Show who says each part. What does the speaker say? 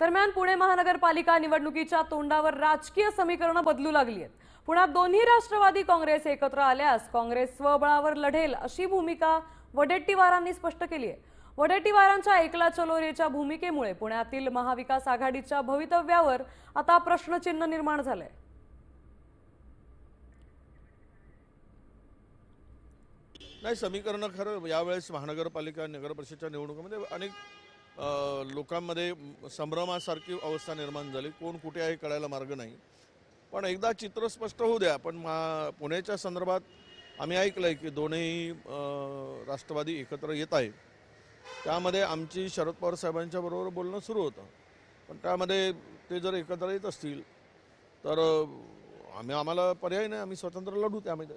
Speaker 1: दरम्यान पुणे महानगरपालिका निवडणुकीच्या तोंडावर राजकीय समीकरणं बदलू लागली आहेत. पुण्यात दोन्ही राष्ट्रवादी काँग्रेस एकत्र आल्यास काँग्रेस स्वबळावर लढेल अशी भूमिका वडेट्टीवारांनी स्पष्ट केली आहे. वडेट्टीवारांच्या एकला चलोरेच्या भूमिकेमुळे पुण्यातील महाविकास आघाडीच्या भवितव्यावर आता प्रश्नचिन्ह निर्माण झालंय.
Speaker 2: नाही समीकरणं खरं यावेळेस महानगरपालिका नगरपरिषदेच्या निवडणुकीमध्ये अनेक लोकांमध्ये संभ्रमासारखी अवस्था निर्माण झाली. कोण कुठे आहे कळायला मार्ग नाही. पण एकदा चित्र स्पष्ट होऊ द्या. पण मा पुण्याच्या संदर्भात आम्ही ऐकलं आहे की दोन्ही राष्ट्रवादी एकत्र येत आहे. त्यामध्ये आमची शरद पवार साहेबांच्या बरोबर बोलणं सुरू होतं. पण त्यामध्ये ते जर एकत्र येत असतील तर आम्ही आम्हाला पर्याय नाही. आम्ही स्वतंत्र लढू त्यामध्ये.